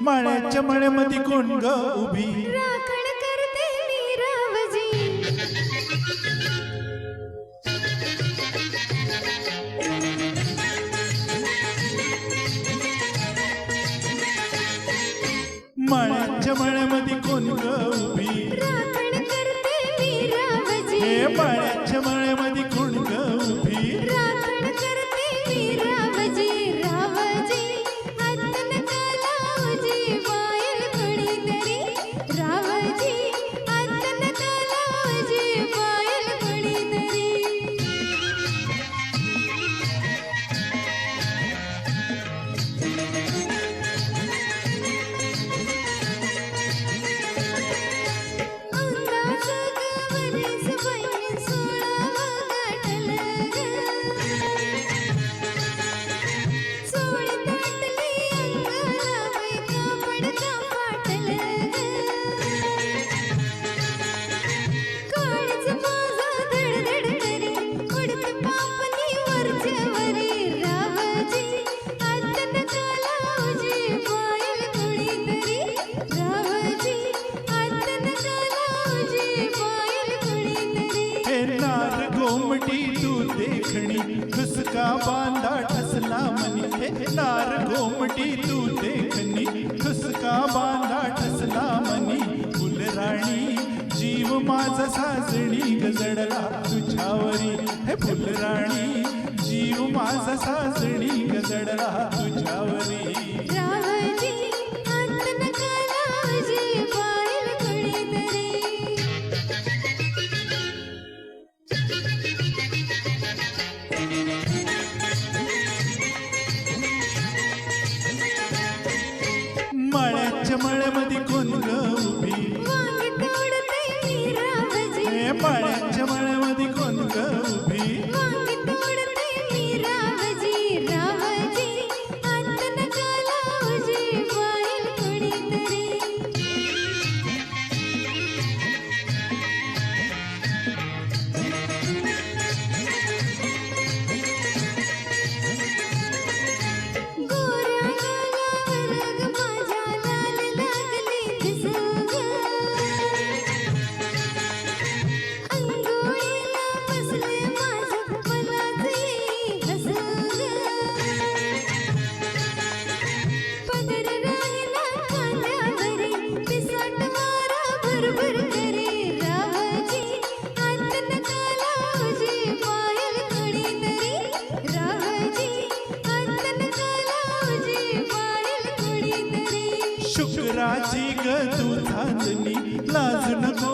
माळ्याच्या मळ्यामध्ये कोण ग उभी. राखण करते माळ्याच्या मळ्यामध्ये कोण ग उभी. राखण करते हे माळ्याच्या नार तू देखणी खुसका बांधा ठसला मनी नार गोमटी तू देखणी खुसका बांधा ठसला मनी फुलराणी जीव माझा साजणी गजडला तुझ्यावरी. हे फुलराणी जीव माझा साजणी गजडला तुझ्यावरी. Thank you. Pai. शुक्राची गू थांदणी लाज नको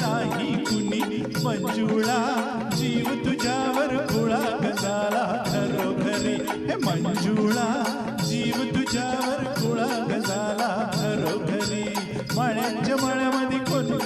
नाही कुणी. मंजुळा जीव तुझ्यावर खुळा गजाला घरोघरी हे मंजुळा जीव तुझ्यावर खुळा गजाला घरोघरी मळ्यांच्या मळ्यामध्ये कोणी